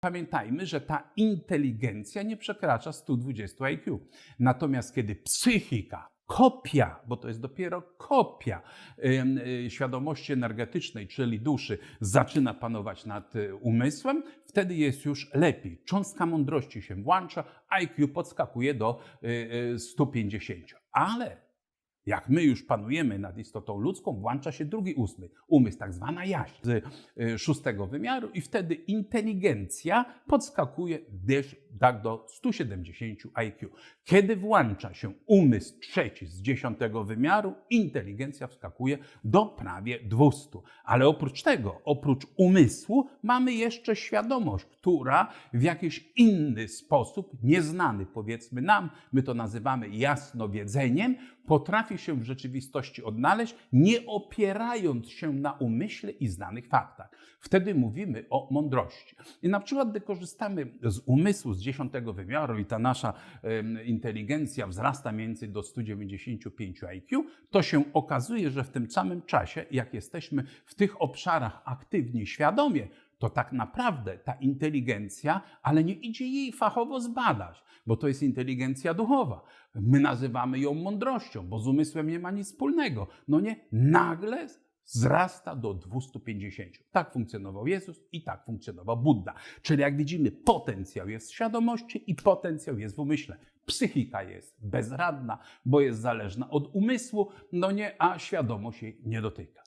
Pamiętajmy, że ta inteligencja nie przekracza 120 IQ. Natomiast kiedy psychika, kopia, bo to jest dopiero kopia em, y, świadomości energetycznej, czyli duszy, zaczyna panować nad y, umysłem, wtedy jest już lepiej. Cząstka mądrości się włącza, IQ podskakuje do y, y, 150. Ale jak my już panujemy nad istotą ludzką, włącza się drugi ósmy, umysł, tak zwana jaźń z y, szóstego wymiaru i wtedy inteligencja podskakuje też tak do 170 IQ. Kiedy włącza się umysł trzeci z dziesiątego wymiaru, inteligencja wskakuje do prawie 200. Ale oprócz tego, oprócz umysłu, mamy jeszcze świadomość, która w jakiś inny sposób, nieznany powiedzmy nam, my to nazywamy jasnowiedzeniem, potrafi się w rzeczywistości odnaleźć, nie opierając się na umyśle i znanych faktach. Wtedy mówimy o mądrości. I na przykład, gdy korzystamy z umysłu z dziesiątego wymiaru i ta nasza em, inteligencja wzrasta mniej więcej do 195 IQ, to się okazuje, że w tym samym czasie, jak jesteśmy w tych obszarach aktywni, świadomie, to tak naprawdę ta inteligencja, ale nie idzie jej fachowo zbadać, bo to jest inteligencja duchowa. My nazywamy ją mądrością, bo z umysłem nie ma nic wspólnego. No nie, nagle wzrasta do 250. Tak funkcjonował Jezus i tak funkcjonował Buddha. Czyli jak widzimy, potencjał jest w świadomości i potencjał jest w umyśle. Psychika jest bezradna, bo jest zależna od umysłu, no nie, a świadomość jej nie dotyka.